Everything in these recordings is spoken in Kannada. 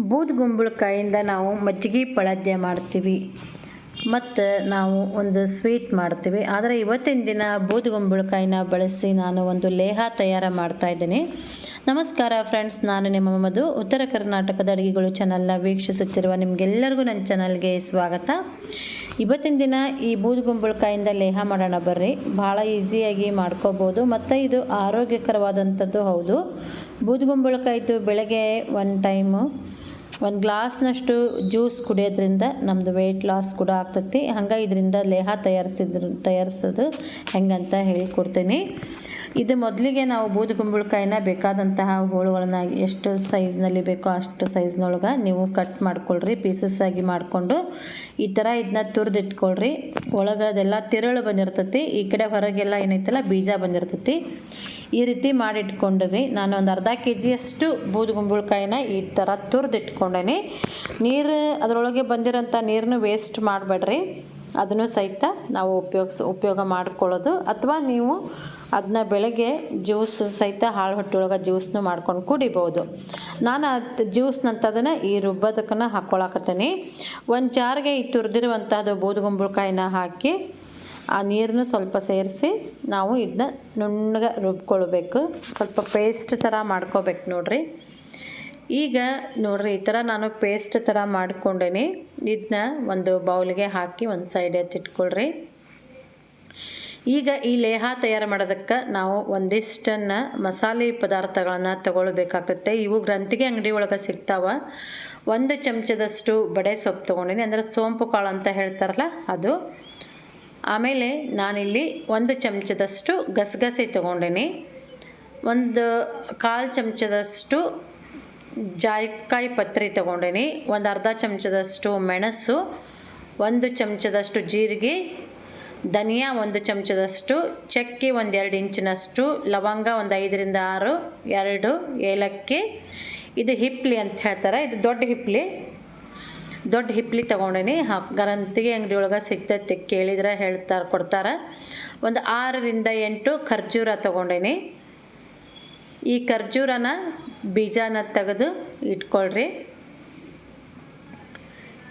ಬೂದುಗುಂಬಳಕಾಯಿಂದ ನಾವು ಮಜ್ಜಿಗೆ ಪಳದ್ಯ ಮಾಡ್ತೀವಿ. ಮತ್ತು ನಾವು ಒಂದು ಸ್ವೀಟ್ ಮಾಡ್ತೀವಿ. ಆದರೆ ಇವತ್ತಿನ ದಿನ ಬೂದ್ ಗುಂಬಳಕಾಯಿನ ಬಳಸಿ ನಾನು ಒಂದು ಲೇಹ ತಯಾರು ಮಾಡ್ತಾ ಇದ್ದೀನಿ. ನಮಸ್ಕಾರ ಫ್ರೆಂಡ್ಸ್, ನಾನು ನಿಮ್ಮ ಮಧು ಉತ್ತರ ಕರ್ನಾಟಕದ ಅಡುಗೆಗಳು ಚಾನಲ್ನ ವೀಕ್ಷಿಸುತ್ತಿರುವ ನಿಮಗೆಲ್ಲರಿಗೂ ನನ್ನ ಚಾನಲ್ಗೆ ಸ್ವಾಗತ. ಇವತ್ತಿನ ದಿನ ಈ ಬೂದುಗುಂಬಳಕಾಯಿಂದ ಲೇಹ ಮಾಡೋಣ ಬರ್ರಿ. ಭಾಳ ಈಸಿಯಾಗಿ ಮಾಡ್ಕೋಬೋದು. ಮತ್ತು ಇದು ಆರೋಗ್ಯಕರವಾದಂಥದ್ದು ಹೌದು. ಬೂದುಗುಂಬಳಕಾಯಿದು ಬೆಳಗ್ಗೆ ಒನ್ ಟೈಮು ಒಂದು ಗ್ಲಾಸ್ನಷ್ಟು ಜ್ಯೂಸ್ ಕುಡಿಯೋದ್ರಿಂದ ನಮ್ಮದು ವೆಯ್ಟ್ ಲಾಸ್ ಕೂಡ ಆಗ್ತೈತಿ. ಹಂಗೆ ಇದರಿಂದ ಲೇಹ ತಯಾರಿಸಿದ್ರ, ತಯಾರಿಸೋದು ಹೆಂಗಂತ ಹೇಳಿಕೊಡ್ತೀನಿ ಇದು ಮೊದಲಿಗೆ ನಾವು ಬೂದು ಕುಂಬಳಕಾಯಿನ ಬೇಕಾದಂತಹ ಹೋಳುಗಳನ್ನ ಎಷ್ಟು ಸೈಜ್ನಲ್ಲಿ ಬೇಕೋ ಅಷ್ಟು ಸೈಜ್ನೊಳಗೆ ನೀವು ಕಟ್ ಮಾಡ್ಕೊಳ್ರಿ ಪೀಸಸ್ ಆಗಿ ಮಾಡಿಕೊಂಡು ಈ ಥರ ಇದನ್ನ ತುರಿದಿಟ್ಕೊಳ್ರಿ. ಒಳಗೆ ಅದೆಲ್ಲ ತಿರುಳು ಬಂದಿರ್ತೈತಿ. ಈ ಕಡೆ ಹೊರಗೆಲ್ಲ ಏನೈತಲ್ಲ, ಬೀಜ ಬಂದಿರ್ತೈತಿ. ಈ ರೀತಿ ಮಾಡಿಟ್ಕೊಂಡ್ರಿ ನಾನು ಒಂದು ಅರ್ಧ ಕೆ ಜಿಯಷ್ಟು ಬೂದುಗುಂಬಳಕಾಯಿನ ಈ ಥರ ತುರಿದಿಟ್ಕೊಂಡೇನಿ. ನೀರು ಅದರೊಳಗೆ ಬಂದಿರೋಂಥ ನೀರನ್ನು ವೇಸ್ಟ್ ಮಾಡಬೇಡ್ರಿ. ಅದನ್ನು ಸಹಿತ ನಾವು ಉಪಯೋಗಿಸ್, ಉಪಯೋಗ ಮಾಡ್ಕೊಳ್ಳೋದು. ಅಥವಾ ನೀವು ಅದನ್ನ ಬೆಳಗ್ಗೆ ಜ್ಯೂಸ್ ಸಹಿತ ಹಾಳು ಹೊಟ್ಟೆಯೊಳಗೆ ಜ್ಯೂಸ್ನು ಮಾಡ್ಕೊಂಡು ಕುಡಿಬೋದು. ನಾನು ಅದು ಜ್ಯೂಸ್ನಂಥದನ್ನು ಈ ರುಬ್ಬೋದಕ್ಕನ್ನು ಹಾಕ್ಕೊಳಕತ್ತೀನಿ ಒಂದು ಜಾರ್ಗೆ ಈ ತುರಿದಿರುವಂಥದ್ದು ಬೂದುಗುಂಬಳಕಾಯಿನ ಹಾಕಿ ಆ ನೀರನ್ನು ಸ್ವಲ್ಪ ಸೇರಿಸಿ ನಾವು ಇದನ್ನ ನುಣ್ಣಗೆ ರುಬ್ಕೊಳ್ಬೇಕು. ಸ್ವಲ್ಪ ಪೇಸ್ಟ್ ಥರ ಮಾಡ್ಕೋಬೇಕು ನೋಡ್ರಿ. ಈಗ ನೋಡ್ರಿ, ಈ ಥರ ನಾನು ಪೇಸ್ಟ್ ಥರ ಮಾಡ್ಕೊಂಡೇನಿ. ಇದನ್ನ ಒಂದು ಬೌಲ್ಗೆ ಹಾಕಿ ಒಂದು ಸೈಡ್ ಎತ್ತಿಟ್ಕೊಳ್ರಿ ಈಗ ಈ ಲೇಹ ತಯಾರು ಮಾಡೋದಕ್ಕೆ ನಾವು ಒಂದಿಷ್ಟನ್ನು ಮಸಾಲೆ ಪದಾರ್ಥಗಳನ್ನು ತಗೊಳ್ಬೇಕಾಗತ್ತೆ. ಇವು ಗ್ರಂಥಿಗೆ ಅಂಗಡಿ ಒಳಗೆ ಸಿಗ್ತಾವೆ. ಒಂದು ಚಮಚದಷ್ಟು ಬಡೆ ಸೊಪ್ಪು ತೊಗೊಂಡಿನಿ. ಅಂದರೆ ಸೋಂಪು ಕಾಳು ಅಂತ ಹೇಳ್ತಾರಲ್ಲ, ಅದು. ಆಮೇಲೆ ನಾನಿಲ್ಲಿ ಒಂದು ಚಮಚದಷ್ಟು ಗಸಗಸೆ ತೊಗೊಂಡಿನಿ. ಒಂದು ಕಾಲು ಚಮಚದಷ್ಟು ಜಾಯಿಕಾಯಿ ಪತ್ರೆ ತೊಗೊಂಡಿನಿ. ಒಂದು ಅರ್ಧ ಚಮಚದಷ್ಟು ಮೆಣಸು, ಒಂದು ಚಮಚದಷ್ಟು ಜೀರಿಗೆ, ಧನಿಯಾ ಒಂದು ಚಮಚದಷ್ಟು, ಚಕ್ಕೆ ಒಂದು ಎರಡು ಇಂಚಿನಷ್ಟು, ಲವಂಗ ಒಂದು ಐದರಿಂದ ಆರು, ಎರಡು ಏಲಕ್ಕಿ. ಇದು ಹಿಪ್ಲಿ ಅಂತ ಹೇಳ್ತಾರೆ. ಇದು ದೊಡ್ಡ ಹಿಪ್ಲಿ. ದೊಡ್ಡ ಹಿಪ್ಲಿ ತೊಗೊಂಡೀನಿ. ಹಾ ಗರಂತಿಗೆ ಅಂಗಡಿ ಒಳಗೆ ಸಿಗ್ತೈತೆ ಕೇಳಿದ್ರೆ ಹೇಳ್ತಾರೆ, ಕೊಡ್ತಾರೆ. ಒಂದು ಆರರಿಂದ ಎಂಟು ಖರ್ಜೂರ ತೊಗೊಂಡೀನಿ. ಈ ಖರ್ಜೂರನ ಬೀಜನ ತೆಗೆದು ಇಟ್ಕೊಳ್ರಿ.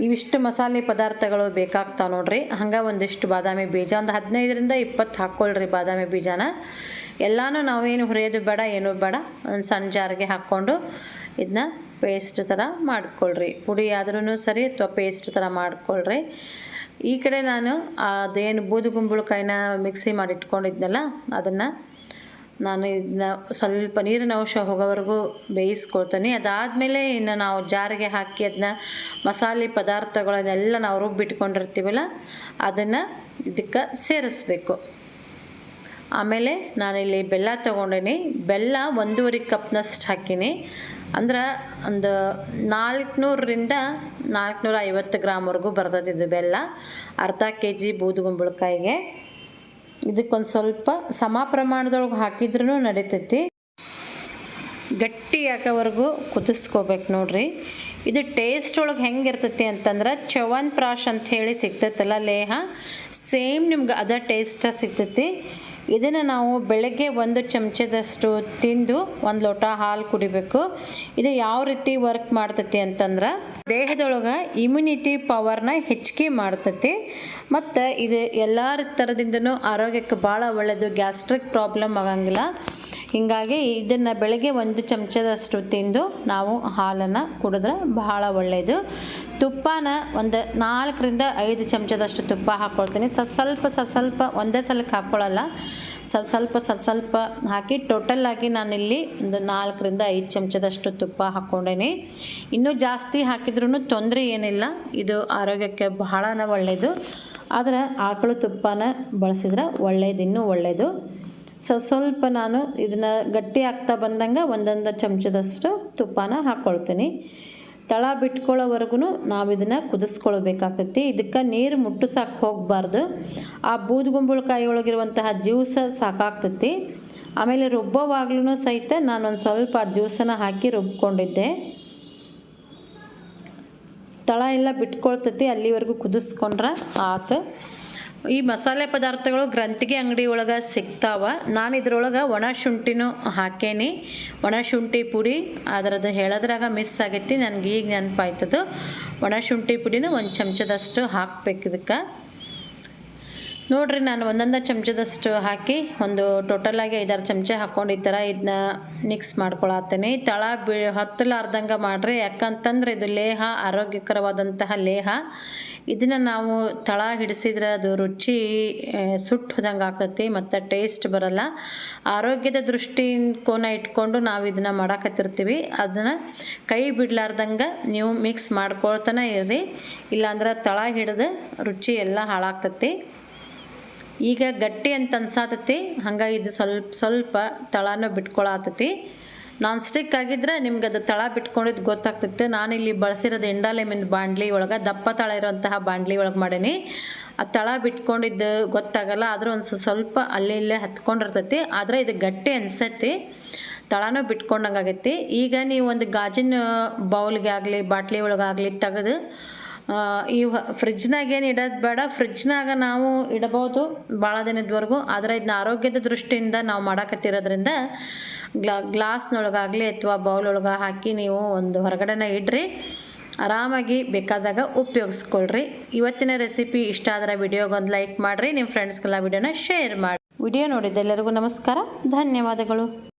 ಇವಿಷ್ಟು ಮಸಾಲೆ ಪದಾರ್ಥಗಳು ಬೇಕಾಗ್ತಾವೆ ನೋಡ್ರಿ. ಹಂಗೆ ಒಂದಿಷ್ಟು ಬಾದಾಮಿ ಬೀಜ, ಒಂದು ಹದಿನೈದರಿಂದ ಇಪ್ಪತ್ತು ಹಾಕ್ಕೊಳ್ರಿ ಬಾದಾಮಿ ಬೀಜನ. ಎಲ್ಲನೂ ನಾವೇನು ಹುರಿಯೋದು ಬೇಡ, ಏನೂ ಬೇಡ. ಒಂದು ಸಣ್ಣ ಜಾರಿಗೆ ಹಾಕ್ಕೊಂಡು ಇದನ್ನ ಪೇಸ್ಟ್ ಥರ ಮಾಡ್ಕೊಳ್ರಿ. ಪುಡಿ ಆದ್ರೂ ಸರಿ ಅಥವಾ ಪೇಸ್ಟ್ ಥರ ಮಾಡ್ಕೊಳ್ರಿ. ಈ ಕಡೆ ನಾನು ಅದೇನು ಬೂದುಗುಂಬಳಕಾಯಿನ ಮಿಕ್ಸಿ ಮಾಡಿಟ್ಕೊಂಡಿದ್ನಲ್ಲ, ಅದನ್ನು ನಾನು ಇದನ್ನ ಸ್ವಲ್ಪ ನೀರಿನ ಅಂಶ ಹೋಗೋವರೆಗೂ ಬೇಯಿಸ್ಕೊಳ್ತೀನಿ. ಅದಾದಮೇಲೆ ಇನ್ನು ನಾವು ಜಾರಿಗೆ ಹಾಕಿ ಅದನ್ನ ಮಸಾಲೆ ಪದಾರ್ಥಗಳನ್ನೆಲ್ಲ ನಾವು ರುಬ್ಬಿಟ್ಕೊಂಡಿರ್ತೀವಲ್ಲ, ಅದನ್ನು ಇದಕ್ಕೆ ಸೇರಿಸ್ಬೇಕು. ಆಮೇಲೆ ನಾನಿಲ್ಲಿ ಬೆಲ್ಲ ತೊಗೊಂಡೀನಿ. ಬೆಲ್ಲ ಒಂದೂವರೆ ಕಪ್ನಷ್ಟು ಹಾಕೀನಿ. ಅಂದ್ರೆ ಒಂದು ನಾಲ್ಕುನೂರರಿಂದ ನಾಲ್ಕುನೂರ ಐವತ್ತು ಗ್ರಾಮ್ವರೆಗೂ ಬರ್ತದಿದ್ದು ಬೆಲ್ಲ. ಅರ್ಧ ಕೆ ಜಿ ಬೂದುಗುಂಬಳಕಾಯಿಗೆ. ಇದಕ್ಕೊಂದು ಸ್ವಲ್ಪ ಸಮ ಪ್ರಮಾಣದೊಳಗೆ ಹಾಕಿದ್ರೂ ನಡೀತೈತಿ. ಗಟ್ಟಿ ಹಾಕೋವರೆಗೂ ಕುದಿಸ್ಕೋಬೇಕು ನೋಡ್ರಿ. ಇದು ಟೇಸ್ಟ್ ಒಳಗೆ ಹೆಂಗೆ ಇರ್ತೈತಿ ಅಂತಂದ್ರೆ ಚವನ್ ಪ್ರಾಶ್ ಅಂತ ಹೇಳಿ ಸಿಗ್ತೈತಲ್ಲ ಲೇಹ. ಸೇಮ್ ನಿಮ್ಗೆ ಅದ ಟೇಸ್ಟ ಸಿಗ್ತೈತಿ. ಇದನ್ನು ನಾವು ಬೆಳಗ್ಗೆ ಒಂದು ಚಮಚದಷ್ಟು ತಿಂದು ಒಂದು ಲೋಟ ಹಾಲು ಕುಡಿಬೇಕು. ಇದು ಯಾವ ರೀತಿ ವರ್ಕ್ ಮಾಡ್ತೈತಿ ಅಂತಂದ್ರೆ ದೇಹದೊಳಗೆ ಇಮ್ಯುನಿಟಿ ಪವರ್ನ ಹೆಚ್ಚಿಗೆ ಮಾಡ್ತೈತಿ. ಮತ್ತು ಇದು ಎಲ್ಲ ಥರದಿಂದನೂ ಆರೋಗ್ಯಕ್ಕೆ ಭಾಳ ಒಳ್ಳೆಯದು ಗ್ಯಾಸ್ಟ್ರಿಕ್ ಪ್ರಾಬ್ಲಮ್ ಆಗಂಗಿಲ್ಲ. ಹೀಗಾಗಿ ಇದನ್ನು ಬೆಳಗ್ಗೆ ಒಂದು ಚಮಚದಷ್ಟು ತಿಂದು ನಾವು ಹಾಲನ್ನು ಕುಡಿದ್ರೆ ಬಹಳ ಒಳ್ಳೆಯದು ತುಪ್ಪನ ಒಂದು ನಾಲ್ಕರಿಂದ ಐದು ಚಮಚದಷ್ಟು ತುಪ್ಪ ಹಾಕ್ಕೊಳ್ತೀನಿ ಸ, ಸ್ವಲ್ಪ ಸ, ಸ್ವಲ್ಪ ಒಂದೇ ಸಲಕ್ಕೆ ಹಾಕ್ಕೊಳ್ಳಲ್ಲ ಸ, ಸ್ವಲ್ಪ ಸ, ಸ್ವಲ್ಪ ಹಾಕಿ ಟೋಟಲ್ಲಾಗಿ ನಾನಿಲ್ಲಿ ಒಂದು ನಾಲ್ಕರಿಂದ ಐದು ಚಮಚದಷ್ಟು ತುಪ್ಪ ಹಾಕ್ಕೊಂಡೇನಿ. ಇನ್ನೂ ಜಾಸ್ತಿ ಹಾಕಿದ್ರೂ ತೊಂದರೆ ಏನಿಲ್ಲ. ಇದು ಆರೋಗ್ಯಕ್ಕೆ ಬಹಳ ಒಳ್ಳೆಯದು ಆದರೆ ಆಕಳು ತುಪ್ಪನ ಬಳಸಿದ್ರೆ ಒಳ್ಳೆಯದು ಇನ್ನೂ ಒಳ್ಳೆಯದು ಸೊ ಸ್ವಲ್ಪ ನಾನು ಇದನ್ನು ಗಟ್ಟಿ ಆಗ್ತಾ ಬಂದಂಗೆ ಒಂದೊಂದು ಚಮಚದಷ್ಟು ತುಪ್ಪನ ಹಾಕ್ಕೊಳ್ತೀನಿ ತಳ ಬಿಟ್ಕೊಳ್ಳೋವರೆಗೂ ನಾವು ಇದನ್ನು ಕುದಿಸ್ಕೊಳ್ಬೇಕಾಗ್ತೈತಿ. ಇದಕ್ಕೆ ನೀರು ಮುಟ್ಟು ಸಾಕು ಹೋಗಬಾರ್ದು. ಆ ಬೂದುಗುಂಬಳಕಾಯಿ ಒಳಗಿರುವಂತಹ ಜ್ಯೂಸ ಸಾಕಾಗ್ತೈತಿ. ಆಮೇಲೆ ರುಬ್ಬೋವಾಗ್ಲೂ ಸಹಿತ ನಾನೊಂದು ಸ್ವಲ್ಪ ಜ್ಯೂಸನ್ನು ಹಾಕಿ ರುಬ್ಕೊಂಡಿದ್ದೆ. ತಳ ಎಲ್ಲ ಬಿಟ್ಕೊಳ್ತೈತಿ, ಅಲ್ಲಿವರೆಗೂ ಕುದಿಸ್ಕೊಂಡ್ರೆ ಆತು. ಈ ಮಸಾಲೆ ಪದಾರ್ಥಗಳು ಗ್ರಂಥಿಗೆ ಅಂಗಡಿ ಒಳಗೆ ಸಿಗ್ತಾವ. ನಾನು ಇದ್ರೊಳಗೆ ಒಣ ಶುಂಠಿನೂ ಹಾಕೇನಿ. ಒಣ ಶುಂಠಿ ಪುಡಿ, ಅದರದ್ದು ಹೇಳೋದ್ರಾಗ ಮಿಸ್ ಆಗೈತಿ, ನನಗೆ ಈಗ ನೆನಪಾಯ್ತದು. ಒಣ ಶುಂಠಿ ಪುಡಿನೂ ಒಂದು ಚಮಚದಷ್ಟು ಹಾಕ್ಬೇಕು ಇದಕ್ಕೆ. ನೋಡ್ರಿ, ನಾನು ಒಂದೊಂದು ಚಮಚದಷ್ಟು ಹಾಕಿ, ಒಂದು ಟೋಟಲಾಗಿ ಐದಾರು ಚಮಚ ಹಾಕ್ಕೊಂಡು ಈ ಥರ ಇದನ್ನ ಮಿಕ್ಸ್ ಮಾಡ್ಕೊಳತ್ತೀನಿ ತಳ ಬಿ, ಹತ್ತಲಾರ್ದಂಗೆ ಮಾಡಿರಿ, ಯಾಕಂತಂದ್ರೆ ಇದು ಲೇಹ, ಆರೋಗ್ಯಕರವಾದಂತಹ ಲೇಹ. ಇದನ್ನು ನಾವು ತಳ ಹಿಡಿಸಿದ್ರೆ ಅದು ರುಚಿ ಸುಟ್ಟು ಹೋದಂಗೆ ಆಗ್ತೈತಿ, ಮತ್ತು ಟೇಸ್ಟ್ ಬರಲ್ಲ. ಆರೋಗ್ಯದ ದೃಷ್ಟಿಯಿಂದ ಕೋನ ಇಟ್ಕೊಂಡು ನಾವು ಇದನ್ನು ಮಾಡಾಕತ್ತಿರ್ತೀವಿ. ಅದನ್ನು ಕೈ ಬಿಡ್ಲಾರ್ದಂಗೆ ನೀವು ಮಿಕ್ಸ್ ಮಾಡ್ಕೊಳ್ತಾನೆ ಇರ್ರಿ. ಇಲ್ಲಾಂದ್ರೆ ತಳ ಹಿಡಿದು ರುಚಿ ಎಲ್ಲ ಹಾಳಾಗ್ತತಿ. ಈಗ ಗಟ್ಟಿ ಅಂತ ಅನ್ಸಾತತಿ, ಹಂಗಾಗಿ ಇದು ಸ್ವಲ್ಪ ಸ್ವಲ್ಪ ತಳನೂ ಬಿಟ್ಕೊಳತತಿ. ನಾನ್ ಸ್ಟಿಕ್ ಆಗಿದ್ರೆ ನಿಮ್ಗೆ ಅದು ತಳ ಬಿಟ್ಕೊಂಡಿದ್ದು ಗೊತ್ತಾಗ್ತಿತ್ತು. ನಾನಿಲ್ಲಿ ಬಳಸಿರೋದು ಎಂಡಾಲೆಮಿನ ಬಾಂಡ್ಲಿ ಒಳಗೆ, ದಪ್ಪ ತಳ ಇರುವಂತಹ ಬಾಂಡ್ಲಿ ಒಳಗೆ ಮಾಡೀನಿ. ಆ ತಳ ಬಿಟ್ಕೊಂಡಿದ್ದು ಗೊತ್ತಾಗಲ್ಲ, ಆದರೂ ಒಂದು ಸ್ವ- ಸ್ವಲ್ಪ ಅಲ್ಲಿ ಇಲ್ಲೇ ಹತ್ಕೊಂಡಿರ್ತೈತಿ. ಆದರೆ ಇದು ಗಟ್ಟಿ ಅನಿಸತ್ತಿ. ತಳನೂ ಬಿಟ್ಕೊಂಡಂಗೆ ಆಗೈತಿ. ಈಗ ನೀವು ಒಂದು ಗಾಜಿನ ಬೌಲ್ಗೆ ಆಗಲಿ, ಬಾಟ್ಲಿ ಒಳಗಾಗಲಿ ತೆಗೆದು ಈ ಫ್ರಿಜ್ನಾಗ ಏನು ಇಡೋದು ಬೇಡ. ಫ್ರಿಜ್ನಾಗ ನಾವು ಇಡಬಹುದು ಭಾಳ ದಿನದವರೆಗೂ. ಆದರೆ ಇದನ್ನ ಆರೋಗ್ಯದ ದೃಷ್ಟಿಯಿಂದ ನಾವು ಮಾಡಾಕತ್ತಿರೋದ್ರಿಂದ ಗ್ಲಾ, ಗ್ಲಾಸ್ನೊಳಗಾಗಲಿ ಅಥವಾ ಬೌಲ್ ಒಳಗೆ ಹಾಕಿ ನೀವು ಒಂದು ಹೊರಗಡೆನ ಇಡ್ರಿ. ಆರಾಮಾಗಿ ಬೇಕಾದಾಗ ಉಪಯೋಗಿಸ್ಕೊಳ್ರಿ. ಇವತ್ತಿನ ರೆಸಿಪಿ ಇಷ್ಟ ಆದರೆ ವಿಡಿಯೋಗೊಂದು ಲೈಕ್ ಮಾಡಿರಿ ನಿಮ್ಮ ಫ್ರೆಂಡ್ಸ್ಗೆಲ್ಲ ವಿಡಿಯೋನ ಶೇರ್ ಮಾಡಿ ವಿಡಿಯೋ ನೋಡಿದ್ದೆಲ್ಲರಿಗೂ ನಮಸ್ಕಾರ, ಧನ್ಯವಾದಗಳು.